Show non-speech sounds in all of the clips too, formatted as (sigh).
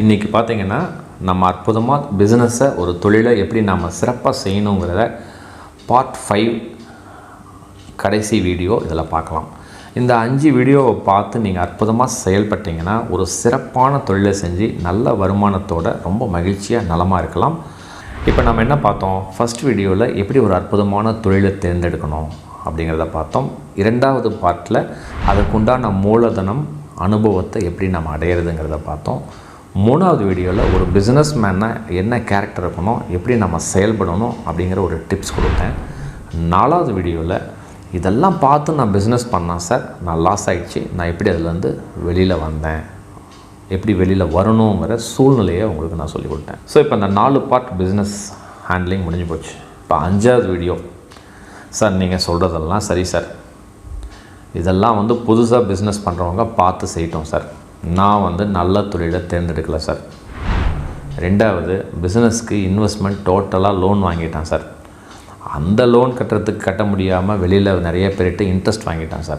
இன்றைக்கி பார்த்திங்கன்னா நம்ம அற்புதமாக பிஸ்னஸை ஒரு தொழிலை எப்படி நம்ம சிறப்பாக செய்யணுங்கிறத பார்ட் ஃபைவ் கடைசி வீடியோ இதில் பார்க்கலாம். இந்த அஞ்சு வீடியோவை பார்த்து நீங்கள் அற்புதமாக செயல்பட்டீங்கன்னா ஒரு சிறப்பான தொழிலை செஞ்சு நல்ல வருமானத்தோட ரொம்ப மகிழ்ச்சியாக நலமாக இருக்கலாம். இப்போ நம்ம என்ன பார்த்தோம்? ஃபஸ்ட் வீடியோவில் எப்படி ஒரு அற்புதமான தொழிலை தேர்ந்தெடுக்கணும் அப்படிங்கிறத பார்த்தோம். இரண்டாவது பார்ட்டில் அதுக்குண்டான மூலதனம் அனுபவத்தை எப்படி நம்ம அடையிறதுங்கிறத பார்த்தோம். மூணாவது வீடியோவில் ஒரு பிஸ்னஸ் என்ன கேரக்டர் இருக்கணும் எப்படி நம்ம செயல்படணும் அப்படிங்கிற ஒரு டிப்ஸ் கொடுத்தேன். நாலாவது வீடியோவில் இதெல்லாம் பார்த்து நான் பிஸ்னஸ் பண்ணேன் சார் நான் லாஸ் ஆகிடுச்சு நான் எப்படி அதுலேருந்து வெளியில் வந்தேன்? எப்படி வெளியில் வரணுங்கிற சூழ்நிலையை உங்களுக்கு நான் சொல்லிக் கொடுத்தேன். ஸோ இப்போ இந்த நாலு பார்ட் பிஸ்னஸ் ஹேண்ட்லிங் முடிஞ்சு போச்சு. இப்போ அஞ்சாவது வீடியோ சார் நீங்கள் சொல்கிறதெல்லாம் சரி சார் இதெல்லாம் வந்து புதுசாக பிஸ்னஸ் பண்ணுறவங்க பார்த்து செய்யட்டும் சார் நான் வந்து நல்ல தொழிலை தேர்ந்தெடுக்கல சார் ரெண்டாவது பிஸ்னஸ்க்கு இன்வெஸ்ட்மெண்ட் டோட்டலாக லோன் வாங்கிட்டேன் சார் அந்த லோன் கட்டுறதுக்கு கட்ட முடியாமல் வெளியில் நிறைய பேர்கிட்ட இன்ட்ரெஸ்ட் வாங்கிட்டேன் சார்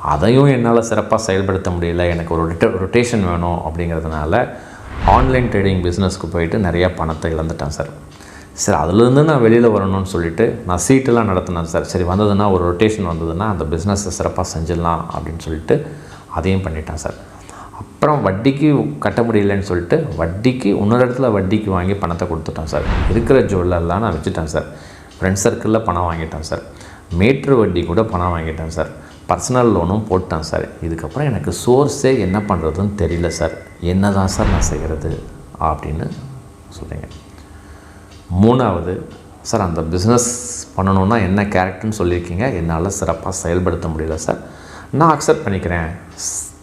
அதையும் என்னால் சிறப்பாக செயல்படுத்த முடியல. எனக்கு ஒரு ரொட்டே ரொட்டேஷன் வேணும் அப்படிங்கிறதுனால ஆன்லைன் ட்ரேடிங் பிஸ்னஸ்க்கு போயிட்டு நிறையா பணத்தை இழந்துட்டேன் சார் சார் அதுலேருந்து நான் வெளியில் வரணும்னு சொல்லிட்டு நான் சீட்டெல்லாம் நடத்தினேன் சார் சரி வந்ததுன்னா ஒரு ரொட்டேஷன் வந்ததுன்னா அந்த பிஸ்னஸை சிறப்பாக செஞ்சிடலாம் அப்படின்னு சொல்லிட்டு அதையும் பண்ணிட்டேன் சார் அப்புறம் வட்டிக்கு கட்ட முடியலன்னு சொல்லிட்டு வட்டிக்கு இன்னொரு இடத்துல வட்டிக்கு வாங்கி பணத்தை கொடுத்துட்டேன் சார். இருக்கிற ஜுவல்லெல்லாம் நான் வச்சுட்டேன் சார். ஃப்ரெண்ட் சர்க்கிளில் பணம் வாங்கிட்டேன் சார். மேட்ரு வட்டி கூட பணம் வாங்கிட்டேன் சார். பர்சனல் லோனும் போட்டேன் சார். இதுக்கப்புறம் எனக்கு சோர்ஸே என்ன பண்ணுறதுன்னு தெரியல சார். என்ன தான் சார் நான் செய்கிறது அப்படின்னு சொல்கிறீங்க மூணாவது சார் அந்த பிஸ்னஸ் பண்ணணுன்னா என்ன கேரக்டர்னு சொல்லியிருக்கீங்க. என்னால் சிறப்பாக செயல்படுத்த முடியல சார். நான் அக்செப்ட் பண்ணிக்கிறேன்.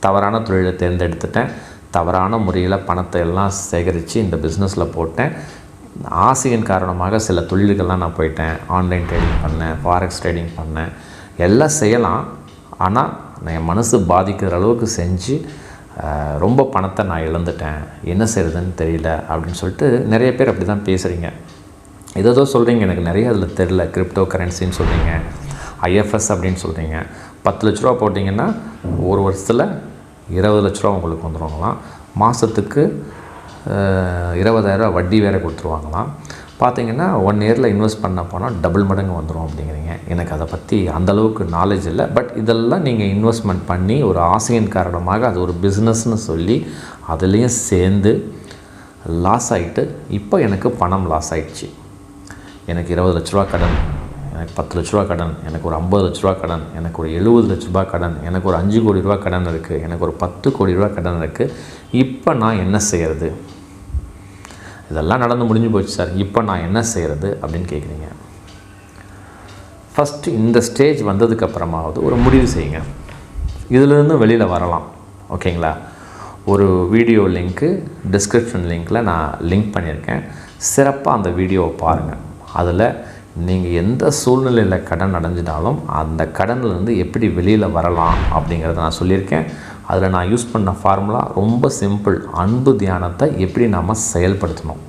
தவறான தொழிலை தேர்ந்தெடுத்துட்டேன். தவறான முறையில் பணத்தை எல்லாம் சேகரித்து இந்த பிஸ்னஸில் போட்டேன். ஆசையின் காரணமாக சில தொழில்கள்லாம் நான் போயிட்டேன். ஆன்லைன் ட்ரேடிங் பண்ணேன் ஃபாரெக்ஸ் ட்ரேடிங் பண்ணேன். எல்லாம் செய்யலாம். ஆனால் நான் என் மனசு பாதிக்கிற அளவுக்கு செஞ்சு ரொம்ப பணத்தை நான் இழந்துட்டேன். என்ன செய்கிறதுன்னு தெரியல அப்படின்னு சொல்லிட்டு நிறைய பேர் அப்படி தான் பேசுகிறீங்க ஏதோ சொல்கிறீங்க எனக்கு நிறைய அதில் தெரில கிரிப்டோ கரன்சின்னு சொல்கிறீங்க ஐஎஃப்எஸ் அப்படின்னு சொல்கிறீங்க பத்து லட்ச ரூபா போட்டிங்கன்னா ஒரு வருஷத்தில் இருபது லட்ச ரூபா உங்களுக்கு வந்துடுவாங்களாம் மாதத்துக்கு இருபதாயிரரூவா வட்டி வேறு கொடுத்துருவாங்களாம். பார்த்தீங்கன்னா ஒன் இயரில் இன்வெஸ்ட் பண்ண போனால் டபுள் மடங்கு வந்துடும் அப்படிங்கிறீங்க. எனக்கு அதை பற்றி அந்தளவுக்கு நாலேஜ் இல்லை. பட் இதெல்லாம் நீங்கள் இன்வெஸ்ட்மெண்ட் பண்ணி ஒரு ஆசையின் காரணமாக அது ஒரு பிஸ்னஸ்னு சொல்லி அதுலேயும் சேர்ந்து லாஸ் ஆகிட்டு இப்போ எனக்கு பணம் லாஸ் ஆயிடுச்சு. எனக்கு இருபது லட்ச ரூபா கடன் எனக்கு பத்து லட்ச ரூபா கடன் எனக்கு ஒரு ஐம்பது லட்ச ரூபா கடன் எனக்கு ஒரு எழுபது லட்ச ரூபா கடன் எனக்கு ஒரு அஞ்சு கோடி ரூபா கடன் இருக்குது எனக்கு ஒரு பத்து கோடி ரூபா கடன் இருக்குது இப்போ நான் என்ன செய்கிறது இதெல்லாம் நடந்து முடிஞ்சு போச்சு சார். இப்போ நான் என்ன செய்கிறது அப்படின்னு கேட்குறீங்க ஃபஸ்ட்டு இந்த ஸ்டேஜ் வந்ததுக்கப்புறமாவது ஒரு முடிவு செய்யுங்க. இதிலேருந்து வெளியில் வரலாம். ஓகேங்களா ஒரு வீடியோ லிங்க்கு டிஸ்கிரிப்ஷன் லிங்க்கில் நான் லிங்க் பண்ணியிருக்கேன். சிறப்பாக அந்த வீடியோவை பாருங்கள் அதில் நீங்கள் எந்த சூழ்நிலையில் கடன் அடைஞ்சினாலும் அந்த கடன்லேருந்து எப்படி வெளியில் வரலாம் அப்படிங்கிறத நான் சொல்லியிருக்கேன். அதில் நான் யூஸ் பண்ண ஃபார்முலா ரொம்ப சிம்பிள் அன்பு தியானத்தை எப்படி நம்ம செயல்படுத்தணும்.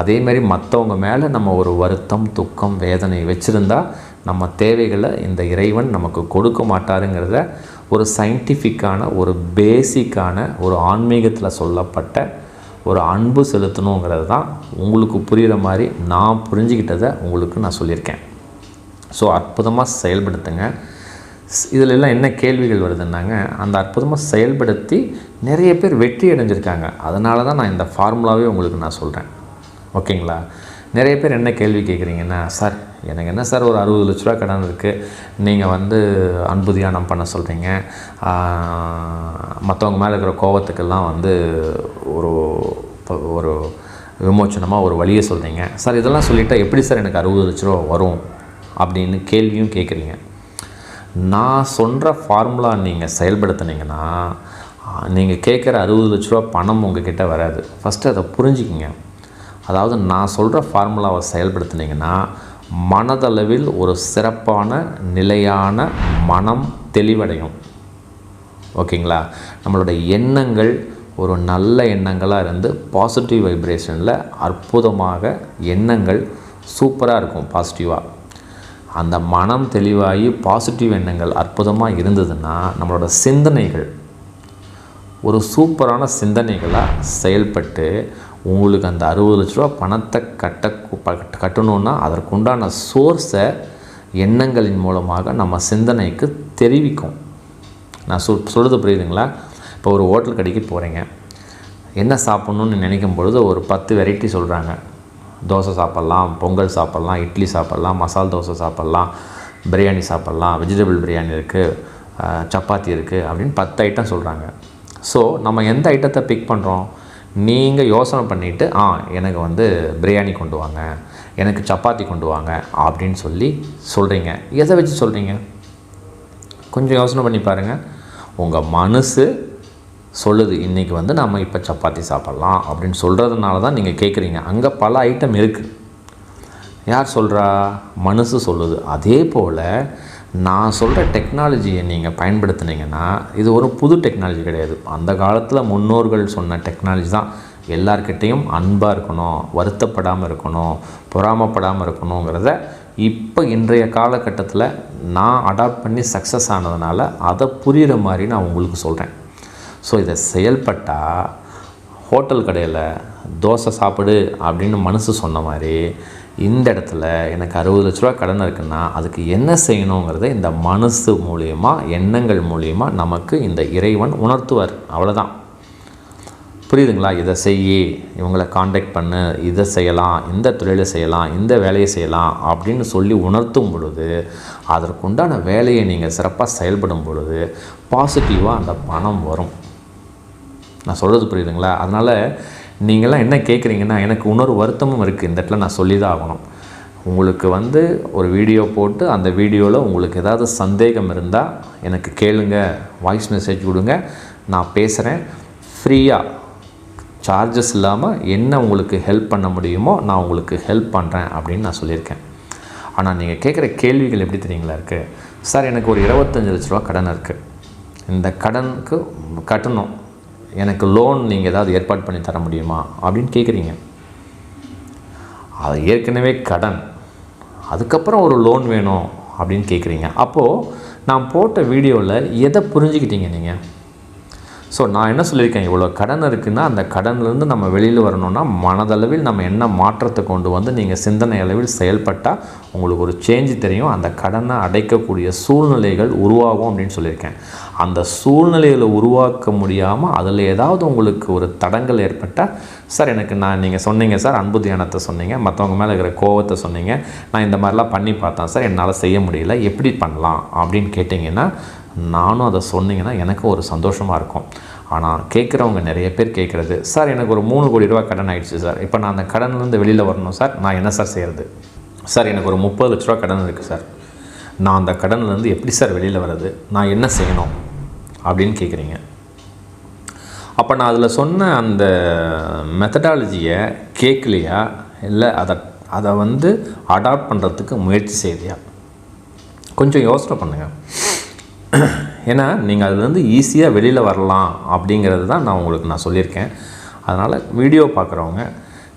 அதேமாரி மற்றவங்க மேலே நம்ம ஒரு வருத்தம் துக்கம் வேதனை வச்சுருந்தா நம்ம தேவைகளை இந்த இறைவன் நமக்கு கொடுக்க மாட்டாருங்கிறத ஒரு சயின்டிஃபிக்கான ஒரு பேசிக்கான ஒரு ஆன்மீகத்தில் சொல்லப்பட்ட ஒரு அன்பு செலுத்தணுங்கிறது தான் உங்களுக்கு புரிகிற மாதிரி நான் புரிஞ்சுக்கிட்டதை உங்களுக்கு நான் சொல்லியிருக்கேன். ஸோ அற்புதமாக செயல்படுத்துங்க. ஸ்- எல்லாம் என்ன கேள்விகள் வருதுன்னாங்க அந்த அற்புதமாக செயல்படுத்தி நிறைய பேர் வெற்றி அடைஞ்சிருக்காங்க. அதனால தான் நான் இந்த ஃபார்முலாவே உங்களுக்கு நான் சொல்கிறேன் ஓகேங்களா? நிறைய பேர் என்ன கேள்வி கேட்குறீங்கன்னா சார் எனக்கு என்ன சார் ஒரு அறுபது லட்ச ரூபா கடன் இருக்குது நீங்கள் வந்து அன்பு தியானம் பண்ண சொல்கிறீங்க மற்றவங்க மேலே இருக்கிற கோவத்துக்கெல்லாம் வந்து ஒரு ப- ஒரு விமோச்சனமாக ஒரு வழியை சொல்கிறீங்க சார் இதெல்லாம் சொல்லிட்டால் எப்படி சார் எனக்கு அறுபது லட்ச ரூபா வரும்? அப்படின்னு கேள்வியும் கேட்குறீங்க. நான் சொல்கிற ஃபார்முலா நீங்கள் செயல்படுத்துனீங்கன்னா நீங்கள் கேட்குற அறுபது லட்ச ரூபா பணம் உங்ககிட்ட வராது. ஃபஸ்ட்டு அதை புரிஞ்சுக்கிங்க. அதாவது நான் சொல்கிற ஃபார்முலாவை செயல்படுத்துனீங்கன்னா மனதளவில் ஒரு சிறப்பான நிலையான மனம் தெளிவடையும். ஓகேங்களா? நம்மளோட எண்ணங்கள் ஒரு நல்ல எண்ணங்களாக இருந்து பாசிட்டிவ் வைப்ரேஷனில் அற்புதமாக எண்ணங்கள் சூப்பராக இருக்கும் பாசிட்டிவாக அந்த மனம் தெளிவாகி பாசிட்டிவ் எண்ணங்கள் அற்புதமாக இருந்ததுன்னா நம்மளோட சிந்தனைகள் ஒரு சூப்பரான சிந்தனைகளாக செயல்பட்டு உங்களுக்கு அந்த அறுபது லட்ச ரூபா பணத்தை கட்ட ப- கட்டணுன்னா அதற்குண்டான சோர்ஸை எண்ணங்களின் மூலமாக நம்ம சிந்தனைக்கு தெரிவிக்கும். நான் சொல் சொல்கிறது புரியுதுங்களா? இப்போ ஒரு ஹோட்டல் கடைக்கு போகிறீங்க என்ன சாப்பிட்ணுன்னு நினைக்கும் பொழுது ஒரு பத்து வெரைட்டி சொல்கிறாங்க தோசை சாப்பிட்லாம் பொங்கல் சாப்பிட்லாம் இட்லி சாப்பிட்லாம் மசால் தோசை சாப்பிட்லாம் பிரியாணி சாப்பிட்லாம் வெஜிடபிள் பிரியாணி இருக்குது சப்பாத்தி இருக்குது அப்படின்னு பத்து ஐட்டம் சொல்கிறாங்க ஸோ நம்ம எந்த ஐட்டத்தை பிக் பண்ணுறோம் நீங்கள் யோசனை பண்ணிவிட்டு ஆ எனக்கு வந்து பிரியாணி கொண்டு வாங்க எனக்கு சப்பாத்தி கொண்டு வாங்க அப்படின்னு சொல்லி சொல்கிறீங்க எதை வச்சு சொல்கிறீங்க கொஞ்சம் யோசனை பண்ணி பாருங்கள் உங்கள் மனசு சொல்லுது இன்றைக்கி வந்து நம்ம இப்போ சப்பாத்தி சாப்பிட்லாம் அப்படின்னு சொல்கிறதுனால தான் நீங்கள் கேட்குறீங்க அங்கே பல ஐட்டம் இருக்குது யார் சொல்கிறா மனசு சொல்லுது. அதே போல் நான் சொல்கிற டெக்னாலஜியை நீங்கள் பயன்படுத்தினீங்கன்னா இது ஒரு புது டெக்னாலஜி கிடையாது. அந்த காலத்தில் முன்னோர்கள் சொன்ன டெக்னாலஜி தான். எல்லார்கிட்டேயும் அன்பாக இருக்கணும் வருத்தப்படாமல் இருக்கணும் பொறாமப்படாமல் இருக்கணுங்கிறத இப்போ இன்றைய காலகட்டத்தில் நான் அடாப்ட் பண்ணி சக்ஸஸ் ஆனதுனால அதை புரிகிற மாதிரி நான் உங்களுக்கு சொல்கிறேன் ஸோ இதை செயல்பட்டால் ஹோட்டல் கடையில் தோசை சாப்பிடு அப்படின்னு மனசு சொன்ன மாதிரி இந்த இடத்துல எனக்கு அறுபது லட்ச ரூபா கடன் இருக்குன்னா அதுக்கு என்ன செய்யணுங்கிறத இந்த மனசு மூலியமா எண்ணங்கள் மூலியமா நமக்கு இந்த இறைவன் உணர்த்துவார். அவ்வளோதான் புரியுதுங்களா? இதை செய் இவங்களை காண்டாக்ட் பண்ணு இதை செய்யலாம் இந்த தொழிலை செய்யலாம் இந்த வேலையை செய்யலாம் அப்படின்னு சொல்லி உணர்த்தும் பொழுது அதற்குண்டான வேலையை நீங்கள் சிறப்பாக செயல்படும் பொழுது பாசிட்டிவாக அந்த பணம் வரும். நான் சொல்கிறது புரியுதுங்களா? அதனால் நீங்களாம் என்ன கேட்குறீங்கன்னா எனக்கு இன்னொரு வருத்தமும் இருக்குது இந்த இடத்துல நான் சொல்லி தான் ஆகணும். உங்களுக்கு வந்து ஒரு வீடியோ போட்டு அந்த வீடியோவில் உங்களுக்கு ஏதாவது சந்தேகம் இருந்தால் எனக்கு கேளுங்க. வாய்ஸ் மெசேஜ் கொடுங்க. நான் பேசுகிறேன் ஃப்ரீயாக சார்ஜஸ் இல்லாமல் என்ன உங்களுக்கு ஹெல்ப் பண்ண முடியுமோ நான் உங்களுக்கு ஹெல்ப் பண்ணுறேன் அப்படின்னு நான் சொல்லியிருக்கேன். ஆனால் நீங்கள் கேட்குற கேள்விகள் எப்படி தெரியுங்களா இருக்குது சார் எனக்கு ஒரு இருபத்தஞ்சு லட்ச ரூபா கடன் இருக்குது இந்த கடனுக்கு கட்டணும். எனக்கு லோன் நீங்கள் ஏதாவது ஏற்பாடு பண்ணி தர முடியுமா? அப்படின்னு கேட்குறீங்க அது ஏற்கனவே கடன். அதுக்கப்புறம் ஒரு லோன் வேணும் அப்படின்னு கேட்குறீங்க அப்போது நான் போட்ட வீடியோவில் எதை புரிஞ்சுக்கிட்டீங்க நீங்கள் ஸோ நான் என்ன சொல்லியிருக்கேன்? இவ்வளோ கடன் இருக்குன்னா அந்த கடன்லேருந்து நம்ம வெளியில் வரணும்னா மனதளவில் நம்ம என்ன மாற்றத்தை கொண்டு வந்து நீங்கள் சிந்தனை அளவில் செயல்பட்டால் உங்களுக்கு ஒரு சேஞ்ச் தெரியும். அந்த கடனை அடைக்கக்கூடிய சூழ்நிலைகள் உருவாகும் அப்படின்னு சொல்லியிருக்கேன். அந்த சூழ்நிலைகளை உருவாக்க முடியாமல் அதில் ஏதாவது உங்களுக்கு ஒரு தடங்கள் ஏற்பட்டால் சார் எனக்கு நான் நீங்கள் சொன்னீங்க சார் அன்பு தியானத்தை சொன்னீங்க மற்றவங்க மேலே இருக்கிற கோவத்தை சொன்னீங்க நான் இந்த மாதிரிலாம் பண்ணி பார்த்தேன் சார் என்னால் செய்ய முடியல எப்படி பண்ணலாம்? அப்படின்னு கேட்டிங்கன்னா நானும் அதை சொன்னீங்கன்னா எனக்கு ஒரு சந்தோஷமாக இருக்கும். ஆனால் கேட்குறவங்க நிறைய பேர் கேட்குறது சார் எனக்கு ஒரு மூணு கோடி ரூபா கடன் ஆகிடுச்சு சார். இப்போ நான் அந்த கடன்லேருந்து வெளியில் வரணும் சார். நான் என்ன சார் செய்கிறது சார் எனக்கு ஒரு முப்பது லட்ச ரூபா கடன் இருக்குது சார். நான் அந்த கடன்லேருந்து எப்படி சார் வெளியில் வர்றது? நான் என்ன செய்யணும்? அப்படின்னு கேட்குறீங்க. அப்போ நான் அதில் சொன்ன அந்த மெத்தடாலஜியை கேட்கலையா? இல்லை அதை அதை வந்து அடாப்ட் பண்ணுறதுக்கு முயற்சி செய்யலையா? கொஞ்சம் யோசனை பண்ணுங்கள் (clears throat) ஏன்னா நீங்கள் அதுலேருந்து ஈஸியாக வெளியில் வரலாம் அப்படிங்கிறது தான் நான் உங்களுக்கு நான் சொல்லியிருக்கேன். அதனால் வீடியோ பார்க்குறவங்க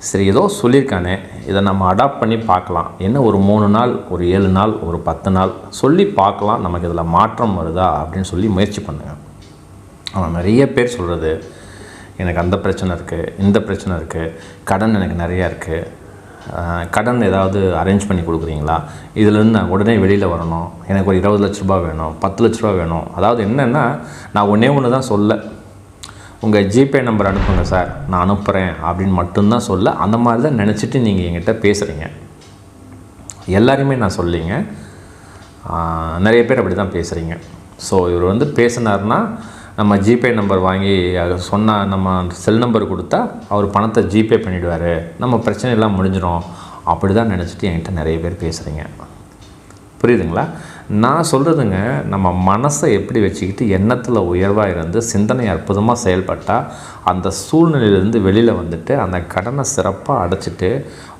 சரி ஏதோ சொல்லியிருக்கானே இதை நம்ம அடாப்ட் பண்ணி பார்க்கலாம். என்ன ஒரு மூணு நாள் ஒரு ஏழு நாள் ஒரு பத்து நாள் சொல்லி பார்க்கலாம் நமக்கு இதில் மாற்றம் வருதா அப்படின்னு சொல்லி முயற்சி பண்ணுங்கள் ஆனால் நிறைய பேர் சொல்கிறது எனக்கு அந்த பிரச்சனை இருக்குது இந்த பிரச்சனை இருக்குது கடன் எனக்கு நிறையா இருக்குது கடன் ஏதாவது அரேஞ்ச் பண்ணி கொடுக்குறீங்களா? இதுலேருந்து நான் உடனே வெளியில் வரணும். எனக்கு ஒரு இருபது லட்ச ரூபா வேணும் பத்து லட்ச ரூபா வேணும். அதாவது என்னென்னா நான் ஒன்றே ஒன்று தான் சொல்ல. உங்கள் ஜிபே நம்பர் அனுப்புங்க சார் நான் அனுப்புகிறேன் அப்படின்னு மட்டும்தான் சொல்ல. அந்த மாதிரி தான் நினச்சிட்டு நீங்கள் என்கிட்ட பேசுகிறீங்க எல்லாருமே நான் சொல்லிங்க. நிறைய பேர் அப்படி தான் பேசுகிறீங்க ஸோ இவர் வந்து பேசினார்னா நம்ம ஜிபே நம்பர் வாங்கி சொன்னால் நம்ம செல் நம்பர் கொடுத்தா அவர் பணத்தை ஜிபே பண்ணிவிடுவார் நம்ம பிரச்சனையெல்லாம் முடிஞ்சிடும் அப்படி தான் நினச்சிட்டு என்கிட்ட நிறைய பேர் பேசுகிறீங்க புரியுதுங்களா? நான் சொல்கிறதுங்க நம்ம மனசை எப்படி வச்சுக்கிட்டு எண்ணத்தில் உயர்வாக இருந்து சிந்தனை அற்புதமாக செயல்பட்டால் அந்த சூழ்நிலையிலேருந்து வெளியில் வந்துட்டு அந்த கடனை சிறப்பாக அடைச்சிட்டு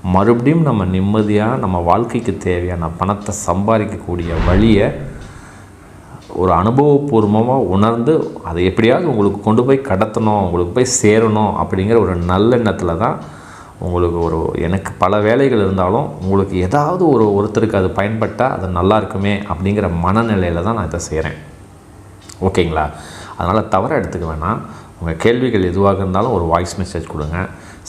மறுபடியும் நம்ம நிம்மதியாக நம்ம வாழ்க்கைக்கு தேவையான பணத்தை சம்பாதிக்கக்கூடிய வழியை ஒரு அனுபவபூர்வமாக உணர்ந்து அதை எப்படியாவது உங்களுக்கு கொண்டு போய் கடத்தணும் உங்களுக்கு போய் சேரணும் அப்படிங்கிற ஒரு நல்லெண்ணத்தில் தான் உங்களுக்கு ஒரு எனக்கு பல வேலைகள் இருந்தாலும் உங்களுக்கு ஏதாவது ஒரு ஒருத்தருக்கு அது பயன்பட்டால் அது நல்லா இருக்குமே அப்படிங்கிற மனநிலையில் தான் நான் இதை செய்கிறேன் ஓகேங்களா? அதனால் தவற எடுத்துக்க வேணாம். உங்கள் கேள்விகள் எதுவாக இருந்தாலும் ஒரு வாய்ஸ் மெசேஜ் கொடுங்க.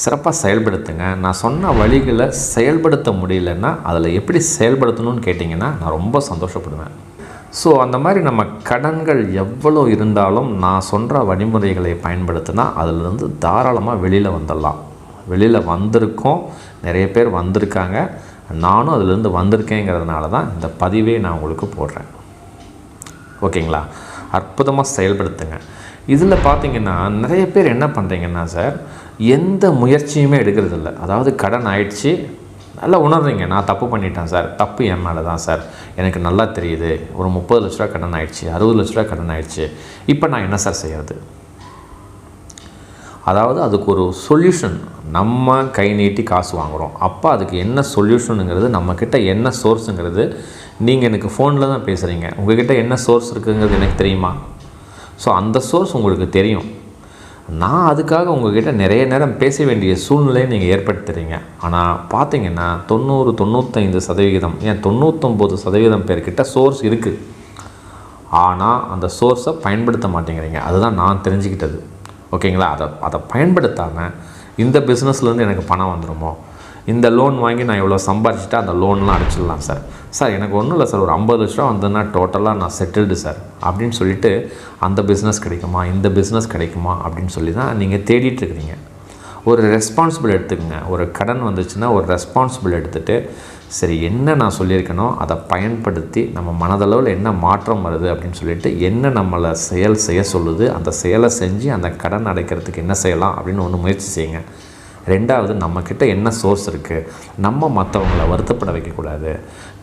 சிறப்பாக செயல்படுத்துங்க. நான் சொன்ன வழிகளை செயல்படுத்த முடியலன்னா அதில் எப்படி செயல்படுத்தணும்னு கேட்டிங்கன்னா நான் ரொம்ப சந்தோஷப்படுவேன். ஸோ அந்த மாதிரி நம்ம கடன்கள் எவ்வளோ இருந்தாலும் நான் சொல்கிற வழிமுறைகளை பயன்படுத்தினா அதிலிருந்து தாராளமாக வெளியில் வந்துடலாம். வெளியில் வந்திருக்கோம். நிறைய பேர் வந்திருக்காங்க. நானும் அதிலிருந்து வந்திருக்கேங்கிறதுனால தான் இந்த பதிவே நான் உங்களுக்கு போடுறேன். ஓகேங்களா? அற்புதமாக செயல்படுத்துங்க. இதில் பார்த்தீங்கன்னா நிறைய பேர் என்ன பண்ணுறீங்கன்னா சார் எந்த முயற்சியுமே எடுக்கிறதில்ல அதாவது கடன் ஆயிடுச்சு. நல்லா உணர்றீங்க. நான் தப்பு பண்ணிட்டேன் சார். தப்பு என் மேலே தான் சார். எனக்கு நல்லா தெரியுது. ஒரு முப்பது லட்ச ரூபா கடன் ஆயிடுச்சு. அறுபது லட்ச ரூபா கடன் ஆயிடுச்சு. இப்போ நான் என்ன சார் செய்கிறது அதாவது அதுக்கு ஒரு சொல்யூஷன் நம்ம கை நீட்டி காசு வாங்குகிறோம் அப்போ அதுக்கு என்ன சொல்யூஷனுங்கிறது நம்மக்கிட்ட என்ன சோர்ஸுங்கிறது நீங்கள் எனக்கு ஃபோனில் தான் பேசுகிறீங்க உங்கள்கிட்ட என்ன சோர்ஸ் இருக்குங்கிறது எனக்கு தெரியுமா? ஸோ அந்த சோர்ஸ் உங்களுக்கு தெரியும். நான் அதுக்காக உங்ககிட்ட நிறைய நேரம் பேச வேண்டிய சூழ்நிலையை நீங்கள் ஏற்படுத்துகிறீங்க ஆனால் பார்த்தீங்கன்னா தொண்ணூறு தொண்ணூத்தைந்து சதவிகிதம் ஏன் தொண்ணூற்றொம்பது சதவீதம் பேர்கிட்ட சோர்ஸ் இருக்குது ஆனால் அந்த சோர்ஸை பயன்படுத்த மாட்டேங்கிறீங்க. அதுதான் நான் தெரிஞ்சுக்கிட்டது. ஓகேங்களா? அதை அதை பயன்படுத்தாமல் இந்த பிஸ்னஸ்லேருந்து எனக்கு பணம் வந்துடுமோ இந்த லோன் வாங்கி நான் இவ்வளோ சம்பாரிச்சிட்டா அந்த லோன்லாம் அடிச்சிடலாம் சார் சார் எனக்கு ஒன்றும் இல்லை சார் ஒரு ஐம்பது லட்ச ரூபா வந்ததுன்னா டோட்டலாக நான் செட்டில்டு சார் அப்படின்னு சொல்லிட்டு அந்த பிஸ்னஸ் கிடைக்குமா? இந்த பிஸ்னஸ் கிடைக்குமா? அப்படின்னு சொல்லி தான் நீங்கள் தேடிட்டு இருக்கிறீங்க. ஒரு ரெஸ்பான்சிபிள் எடுத்துக்கோங்க. ஒரு கடன் வந்துச்சுன்னா ஒரு ரெஸ்பான்சிபிள் எடுத்துகிட்டு சரி என்ன நான் சொல்லியிருக்கேனோ அதை பயன்படுத்தி நம்ம மனதளவில் என்ன மாற்றம் வருது அப்படின்னு சொல்லிட்டு என்ன நம்மளை செயல் செய்ய சொல்லுது அந்த செயலை செஞ்சு அந்த கடன் அடைக்கிறதுக்கு என்ன செய்யலாம் அப்படின்னு ஒன்று முயற்சி செய்யுங்க. ரெண்டாவது நம்மக்கிட்ட என்ன சோர்ஸ் இருக்குது நம்ம மற்றவங்கள வருத்தப்பட வைக்கக்கூடாது.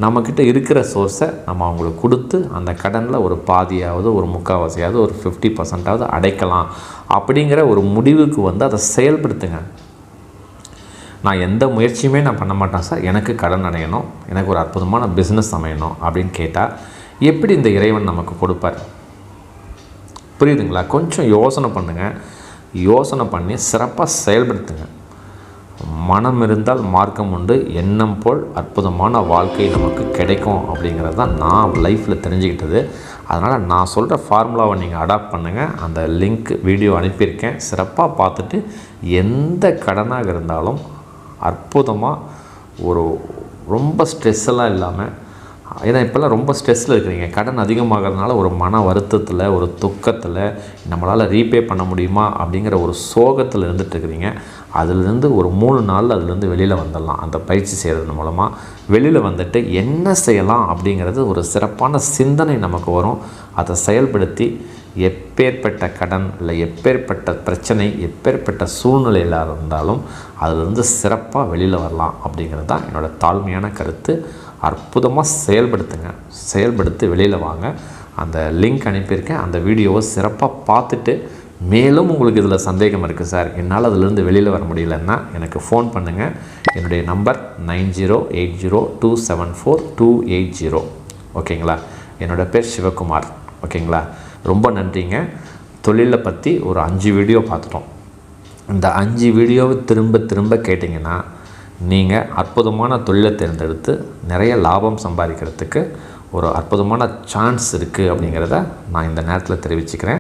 நம்மக்கிட்ட இருக்கிற சோர்ஸை நம்ம அவங்களுக்கு கொடுத்து அந்த கடனில் ஒரு பாதியாவது ஒரு முக்கால்வாசியாவது ஒரு ஃபிஃப்டி பர்சன்டாவது அடைக்கலாம். அப்படிங்கிற ஒரு முடிவுக்கு வந்து அதை செயல்படுத்துங்க. நான் எந்த முயற்சியுமே நான் பண்ண மாட்டேன் சார். எனக்கு கடன் அடையணும். எனக்கு ஒரு அற்புதமான பிஸ்னஸ் அமையணும் அப்படின்னு கேட்டால் எப்படி இந்த இறைவன் நமக்கு கொடுப்பார்? புரியுதுங்களா? கொஞ்சம் யோசனை பண்ணுங்கள் யோசனை பண்ணி சிறப்பாக செயல்படுத்துங்க. மனம் இருந்தால் மார்க்கம் உண்டு எண்ணம் போல் அற்புதமான வாழ்க்கை நமக்கு கிடைக்கும் அப்படிங்கிறது தான் நான் லைஃப்பில் தெரிஞ்சுக்கிட்டது. அதனால் நான் சொல்கிற ஃபார்முலாவை நீங்கள் அடாப்ட் பண்ணுங்கள் அந்த லிங்க் வீடியோ அனுப்பியிருக்கேன். சிறப்பாக பார்த்துட்டு எந்த கடனாக இருந்தாலும் அற்புதமாக ஒரு ரொம்ப ஸ்ட்ரெஸ்ஸெல்லாம் இல்லாமல் ஏன்னா இப்போல்லாம் ரொம்ப ஸ்ட்ரெஸ்ஸில் இருக்கிறீங்க. கடன் அதிகமாகிறதுனால ஒரு மன வருத்தத்தில் ஒரு துக்கத்தில் நம்மளால் ரீபே பண்ண முடியுமா அப்படிங்கிற ஒரு சோகத்தில் இருந்துட்டு இருக்கிறீங்க. அதுலேருந்து ஒரு மூணு நாளில் அதுலேருந்து வெளியில் வந்துடலாம். அந்த பயிற்சி செய்கிறது மூலமாக வெளியில் வந்துட்டு என்ன செய்யலாம் அப்படிங்கிறது ஒரு சிறப்பான சிந்தனை நமக்கு வரும். அதை செயல்படுத்தி எப்பேற்பட்ட கடன் இல்லை எப்பேற்பட்ட பிரச்சனை எப்பேற்பட்ட சூழ்நிலையில் இருந்தாலும் அதிலிருந்து சிறப்பாக வெளியில் வரலாம் அப்படிங்கிறது தான் என்னோடய தாழ்மையான கருத்து. அற்புதமாக செயல்படுத்துங்க. செயல்படுத்தி வெளியில் வாங்க. அந்த லிங்க் அனுப்பியிருக்கேன். அந்த வீடியோவை சிறப்பாக பார்த்துட்டு மேலும் உங்களுக்கு இதில் சந்தேகம் இருக்குது சார் என்னால் அதிலிருந்து வெளியில் வர முடியலன்னா எனக்கு ஃபோன் பண்ணுங்கள். என்னுடைய number nine zero eight zero two seven four two eight zero. ஓகேங்களா? என்னோடய பேர் சிவகுமார். ஓகேங்களா? ரொம்ப நன்றிங்க. தொழிலை பற்றி ஒரு அஞ்சு வீடியோ பார்த்துட்டோம். இந்த அஞ்சு வீடியோவை திரும்ப திரும்ப கேட்டிங்கன்னா நீங்கள் அற்புதமான தொழிலை தேர்ந்தெடுத்து நிறைய லாபம் சம்பாதிக்கிறதுக்கு ஒரு அற்புதமான சான்ஸ் இருக்குது அப்படிங்கிறத நான் இந்த நேரத்தில் தெரிவிச்சுக்கிறேன்.